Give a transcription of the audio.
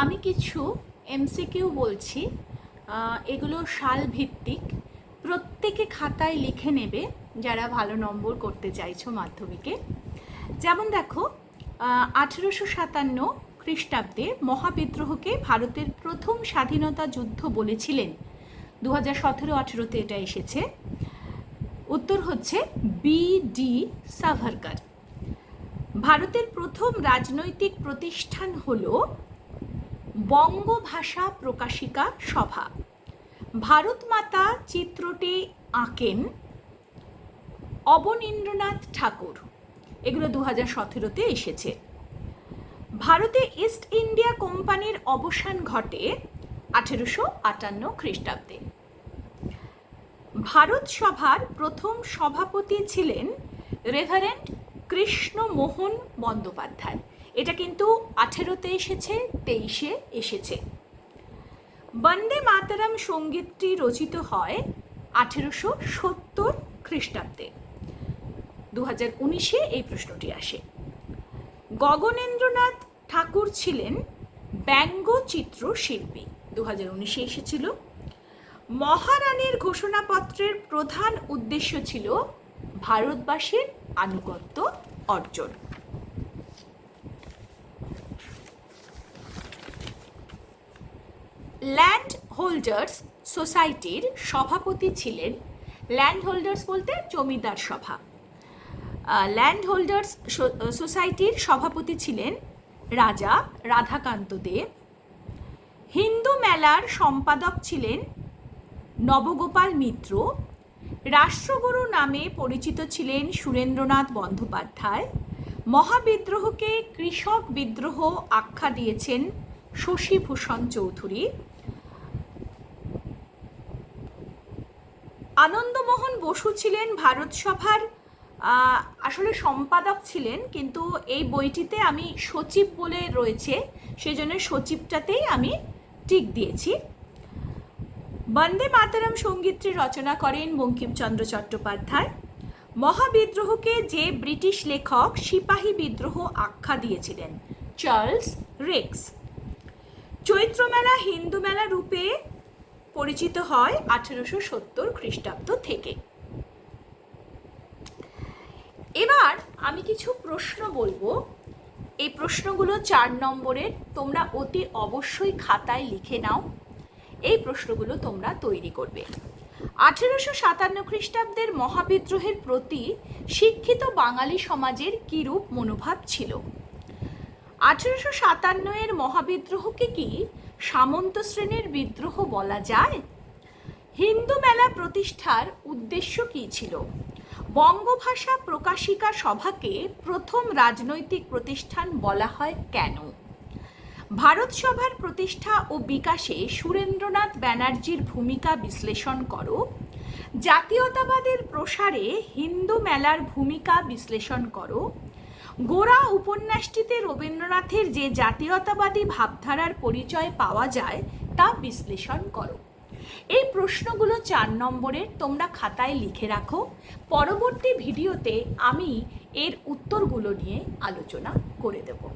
আমি কিছু এমসিকিউ বলছি এগুলো সাল ভিত্তিক প্রত্যেকে খাতায় লিখে নেবে যারা ভালো নম্বর করতে চাইছো মাধ্যমিকে। যেমন দেখো আঠেরোশো সাতান্ন খ্রিস্টাব্দে মহাবিদ্রোহকে ভারতের প্রথম স্বাধীনতা যুদ্ধ বলেছিলেন। দু হাজার সতেরো আঠেরোতে এটা এসেছে। উত্তর হচ্ছে বি ডি সাভারকার। ভারতের প্রথম রাজনৈতিক প্রতিষ্ঠান হলো বঙ্গভাষা প্রকাশিকা সভা। ভারত মাতা চিত্রটি আঁকেন অবনীন্দ্রনাথ ঠাকুর। এগুলো দু হাজার সতেরোতে এসেছে। ভারতে ইস্ট ইন্ডিয়া কোম্পানির অবসান ঘটে আঠেরোশো আটান্ন খ্রিস্টাব্দে। ভারত সভার প্রথম সভাপতি ছিলেন রেভারেন্ট কৃষ্ণমোহন বন্দ্যোপাধ্যায়। এটা কিন্তু আঠেরোতে এসেছে, তেইশে এসেছে। বন্দে মাতারাম সঙ্গীতটি রচিত হয় আঠেরোশো সত্তর খ্রিস্টাব্দে। দু হাজার উনিশে এই প্রশ্নটি আসে। গগনেন্দ্রনাথ ঠাকুর ছিলেন ব্যঙ্গচিত্র শিল্পী। দু হাজার উনিশে এসেছিল। মহারানীর ঘোষণাপত্রের প্রধান উদ্দেশ্য ছিল ভারতবাসীর আনুগত্য অর্জন। ল্যান্ড হোল্ডার্স সোসাইটির সভাপতি ছিলেন। ল্যান্ড হোল্ডার্স বলতে জমিদার সভা। ল্যান্ড হোল্ডার্স সোসাইটির সভাপতি ছিলেন রাজা রাধাকান্ত দেব হিন্দু মেলার সম্পাদক ছিলেন নবগোপাল মিত্র। রাষ্ট্রগুরু নামে পরিচিত ছিলেন সুরেন্দ্রনাথ বন্দ্যোপাধ্যায়। মহাবিদ্রোহকে কৃষক বিদ্রোহ আখ্যা দিয়েছেন শশীভূষণ চৌধুরী। আনন্দমোহন বসু ছিলেন ভারত সভার আসলে সম্পাদক ছিলেন, কিন্তু এই বইটিতে আমি সচিব বলে রয়েছে সেই জন্য সচিবটাতেই আমি টিক দিয়েছি। বন্দে মাতারাম সঙ্গীতটি রচনা করেন বঙ্কিমচন্দ্র চট্টোপাধ্যায়। মহাবিদ্রোহকে যে ব্রিটিশ লেখক সিপাহী বিদ্রোহ আখ্যা দিয়েছিলেন, চার্লস রেক্স। চৈত্রমেলা হিন্দু মেলা রূপে পরিচিত হয় আঠেরোশো সত্তর খ্রিস্টাব্দ থেকে। এবার আমি কিছু প্রশ্ন বলব। এই প্রশ্নগুলো চার নম্বরের, তোমরা অতি অবশ্যই খাতায় লিখে নাও। এই প্রশ্নগুলো তোমরা তৈরি করবে। আঠেরোশো সাতান্ন খ্রিস্টাব্দের মহাবিদ্রোহের প্রতি শিক্ষিত বাঙালি সমাজের কিরূপ মনোভাব ছিল? আঠেরোশো সাতান্ন এর মহাবিদ্রোহকে কি সামন্ত শ্রেণির বিদ্রোহ বলা যায়? হিন্দু মেলা প্রতিষ্ঠার উদ্দেশ্য কী ছিল? বঙ্গভাষা প্রকাশিকা সভাকে প্রথম রাজনৈতিক প্রতিষ্ঠান বলা হয় কেন? ভারত সভার প্রতিষ্ঠা ও বিকাশে সুরেন্দ্রনাথ ব্যানার্জির ভূমিকা বিশ্লেষণ করো। জাতীয়তাবাদের প্রসারে হিন্দু মেলার ভূমিকা বিশ্লেষণ করো। গোড়া উপন্যাসটিতে রবীন্দ্রনাথের যে জাতীয়তাবাদী ভাবধারার পরিচয় পাওয়া যায়, তা বিশ্লেষণ করো। এই প্রশ্নগুলো চার নম্বরের তোমরা খাতায় লিখে রাখো। পরবর্তী ভিডিওতে আমি এর উত্তরগুলো নিয়ে আলোচনা করে দেবো।